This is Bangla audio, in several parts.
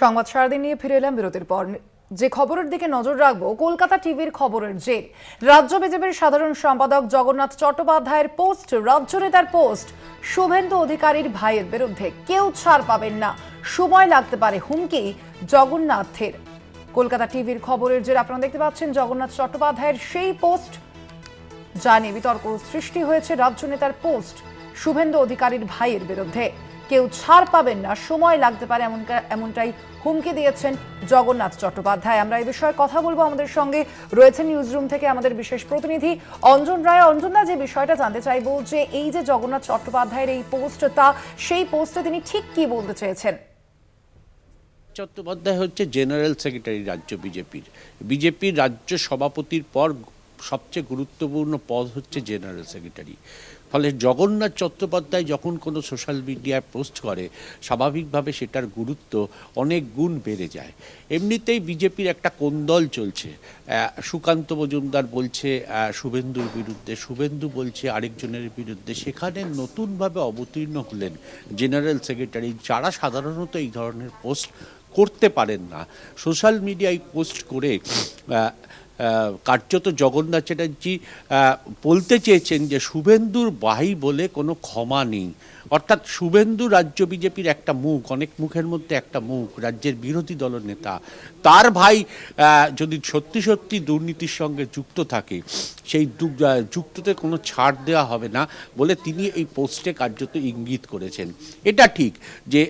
সংবাদ সারাদিন নিয়ে ফিরে এলাম বিরতির পর। যে খবরের দিকে নজর রাখব, কলকাতা টিভির খবরের জের রাজ্য বিজেপির সাধারণ সম্পাদক জগন্নাথ চট্টোপাধ্যায়ের পোস্ট, রাজ্য নেতার পোস্ট, শুভেন্দু অধিকারীর ভাইয়ের বিরুদ্ধে। কেউ ছাড় পাবেন না। সময় লাগতে পারে হুমকি জগন্নাথের। কলকাতা টিভির খবরের জের আপনারা দেখতে পাচ্ছেন, জগন্নাথ চট্টোপাধ্যায়ের সেই পোস্ট, যা নিয়ে বিতর্ক সৃষ্টি হয়েছে রাজ্য নেতার পোস্ট, শুভেন্দু অধিকারীর ভাইয়ের বিরুদ্ধে। কেউ ছাড় পাবেন না, সময় লাগতে পারে এমন এমনটাই হুমকি দিয়েছেন জগন্নাথ চট্টোপাধ্যায়। আমরা এই বিষয়ে কথা বলব আমাদের সঙ্গে। রয়েছে নিউজ রুম থেকে আমাদের বিশেষ প্রতিনিধি অঞ্জন রায়। অঞ্জনদা যে বিষয়টা জানতে চাইব যে এই যে জগন্নাথ চট্টোপাধ্যায়ের এই পোস্ট তা সেই পোস্টে তিনি ঠিক কি বলতে চেয়েছেন? চট্টোপাধ্যায় হচ্ছে জেনারেল সেক্রেটারি রাজ্য বিজেপির। বিজেপির রাজ্য সভাপতির পর সবচেয়ে গুরুত্বপূর্ণ পদ হচ্ছে জেনারেল সেক্রেটারি ফলে জগন্নাথ চট্টোপাধ্যায় যখন কোনো সোশ্যাল মিডিয়ায় পোস্ট করে, স্বাভাবিকভাবে সেটার গুরুত্ব অনেক গুণ বেড়ে যায়। এমনিতেই বিজেপির একটা কোন্দল চলছে। সুকান্ত মজুমদার বলছে শুভেন্দুর বিরুদ্ধে, শুভেন্দু বলছে আরেকজনের বিরুদ্ধে। সেখানে নতুনভাবে অবতীর্ণ হলেন জেনারেল সেক্রেটারি। যারা সাধারণত এই ধরনের পোস্ট করতে পারেন না, সোশ্যাল মিডিয়ায় পোস্ট করে কার্যত জগন্নাথ চ্যাটার্জি বলতে চেয়েছেন যে শুভেন্দুর ভাই বলে কোনো ক্ষমা নেই। অর্থাৎ শুভেন্দু রাজ্য বিজেপির একটা মুখ, অনেক মুখের মধ্যে একটা মুখ, রাজ্যের বিরোধী দলের নেতা। তার ভাই যদি সত্যি সত্যি দুর্নীতির সঙ্গে যুক্ত থাকে, সেই যুক্ততে কোনো ছাড় দেওয়া হবে না বলে তিনি এই পোস্টে কার্যত ইঙ্গিত করেছেন। এটা ঠিক যে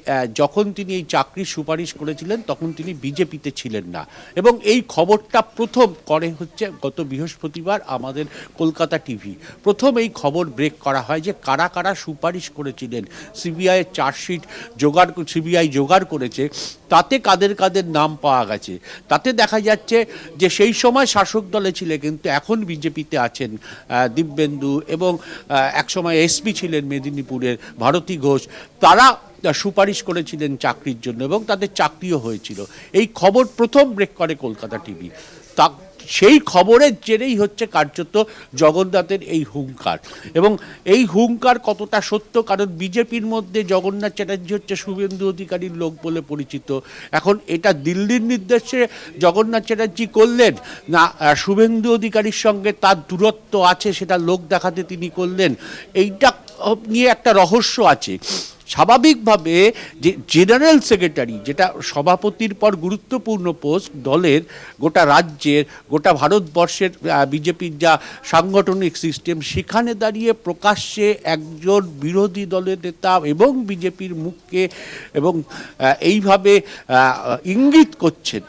যখন তিনি এই চাকরির সুপারিশ করেছিলেন, তখন তিনি বিজেপিতে ছিলেন না। এবং এই খবরটা প্রথম করে হচ্ছে গত বৃহস্পতিবার আমাদের কলকাতা টিভি। প্রথম এই খবর ব্রেক করা হয় যে কারা কারা সুপারিশ করেছিলেন। সিবিআইয়ের চার্জশিট জোগাড় সিবিআই জোগাড় করেছে, তাতে কাদের কাদের নাম পাওয়া গেছে? তাতে দেখা যাচ্ছে যে সেই সময় শাসক দলে ছিলেন কিন্তু এখন বিজেপিতে আছেন দিব্যেন্দু এবং একসময় এসপি ছিলেন মেদিনীপুরের ভারতী ঘোষ। তারা সুপারিশ করেছিলেন চাকরির জন্য এবং তাদের চাকরিও হয়েছিল। এই খবর প্রথম ব্রেক করে কলকাতা টিভি। তা সেই খবরের জেরেই হচ্ছে কার্যত জগন্নাথের এই হুঙ্কার এবং এই হুঙ্কার কতটা সত্য, কারণ বিজেপির মধ্যে জগন্নাথ চ্যাটার্জি হচ্ছে শুভেন্দু অধিকারীর লোক বলে পরিচিত। এখন এটা দিল্লির নির্দেশে জগন্নাথ চ্যাটার্জি করলেন। না শুভেন্দু অধিকারীর সঙ্গে তার দূরত্ব আছে, সেটা লোক দেখাতে তিনি করলেন। এইটা নিয়ে একটা রহস্য আছে। স্বাভাবিকভাবে যে জেনারেল সেক্রেটারি, যেটা সভাপতির পর গুরুত্বপূর্ণ পোস্ট দলের, গোটা রাজ্যের, গোটা ভারতবর্ষের বিজেপির যা সাংগঠনিক সিস্টেম, সেখানে দাঁড়িয়ে প্রকাশ্যে একজন বিরোধী দলের নেতা এবং বিজেপির মুখকে এবং এইভাবে ইঙ্গিত করছেন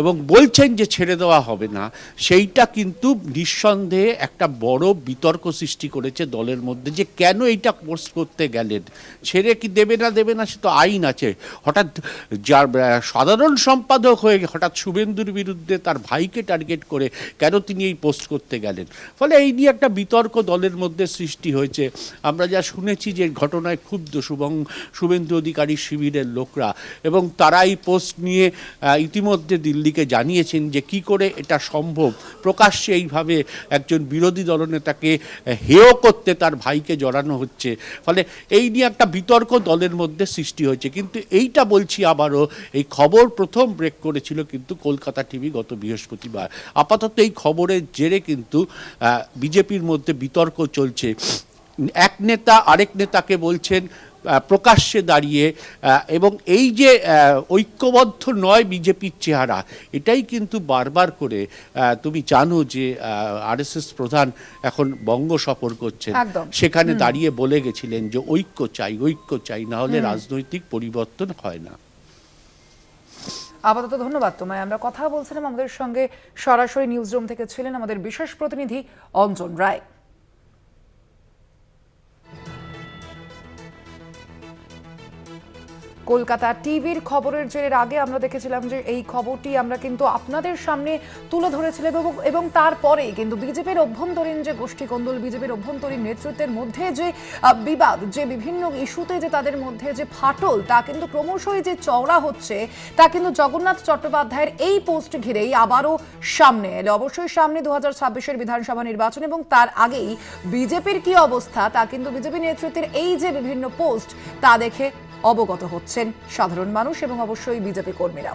এবং বলছেন যে ছেড়ে দেওয়া হবে না, সেইটা কিন্তু নিঃসন্দেহে একটা বড় বিতর্ক সৃষ্টি করেছে দলের মধ্যে যে কেন এইটা পোস্ট করতে গেলেন? ছেড়ে কি দেবে না দেবে না সে তো আইন আছে। হঠাৎ যার সাধারণ সম্পাদক হয়ে হঠাৎ শুভেন্দুর বিরুদ্ধে তার ভাইকে টার্গেট করে কেন তিনি এই পোস্ট করতে গেলেন? ফলে এই নিয়ে একটা বিতর্ক দলের মধ্যে সৃষ্টি হয়েছে। আমরা যা শুনেছি যে ঘটনায় ক্ষুব্ধ শুভং, শুভেন্দু অধিকারী শিবিরের লোকরা এবং তারা এই পোস্ট নিয়ে ইতিমধ্যে দিল্লিকে জানিয়েছেন যে কি করে এটা সম্ভব। প্রকাশ্যে এইভাবে একজন বিরোধী দলনেতাকে হেয় করতে তার ভাইকে জড়ানো হচ্ছে। ফলে এই নিয়ে একটা বিতর্ক দলের মধ্যে সৃষ্টি হয়েছে। কিন্তু এইটা বলছি আবারও, এই খবর প্রথম ব্রেক করেছিল কিন্তু কলকাতা টিভি গত বৃহস্পতিবার। আপাতত এই খবরের জেরে কিন্তু বিজেপির মধ্যে বিতর্ক চলছে। এক নেতা আরেক নেতাকে বলছেন প্রকাশ্যে দাঁড়িয়ে এবং এই যে ঐক্যবদ্ধ নয় বিজেপির চেহারা এটাই কিন্তু বারবার করে তুমি জানো যে আরএসএস প্রধান এখন বঙ্গ সফর করছেন। সেখানে দাঁড়িয়ে বলে গেছিলেন যে ঐক্য চাই ঐক্য চাই না হলে রাজনৈতিক পরিবর্তন হয় না। আপাতত ধন্যবাদ তোমায়। আমরা কথা বলছিলাম আমাদের সঙ্গে সরাসরি নিউজ রুম থেকে ছিলেন আমাদের বিশেষ প্রতিনিধি অঞ্জন রায়। কলকাতা টিভির খবরের জেরের আগে আমরা দেখেছিলাম যে এই খবরটি আমরা কিন্তু আপনাদের সামনে তুলে ধরেছিলাম এবং তারপরে কিন্তু বিজেপির অভ্যন্তরীণ যে গোষ্ঠী কন্দল, বিজেপির অভ্যন্তরীণ নেতৃত্বের মধ্যে যে বিবাদ, যে বিভিন্ন ইস্যুতে যে তাদের মধ্যে যে ফাটল, তা কিন্তু ক্রমশই যে চওড়া হচ্ছে, তা কিন্তু জগন্নাথ চট্টোপাধ্যায়ের এই পোস্ট ঘিরেই আবারও সামনে এলো। অবশ্যই সামনে দু হাজার ছাব্বিশের বিধানসভা নির্বাচন এবং তার আগেই বিজেপির কি অবস্থা, তা কিন্তু বিজেপি নেতৃত্বের এই যে বিভিন্ন পোস্ট, তা দেখে অবগত হচ্ছেন সাধারণ মানুষ এবং অবশ্যই বিজেপি কর্মীরা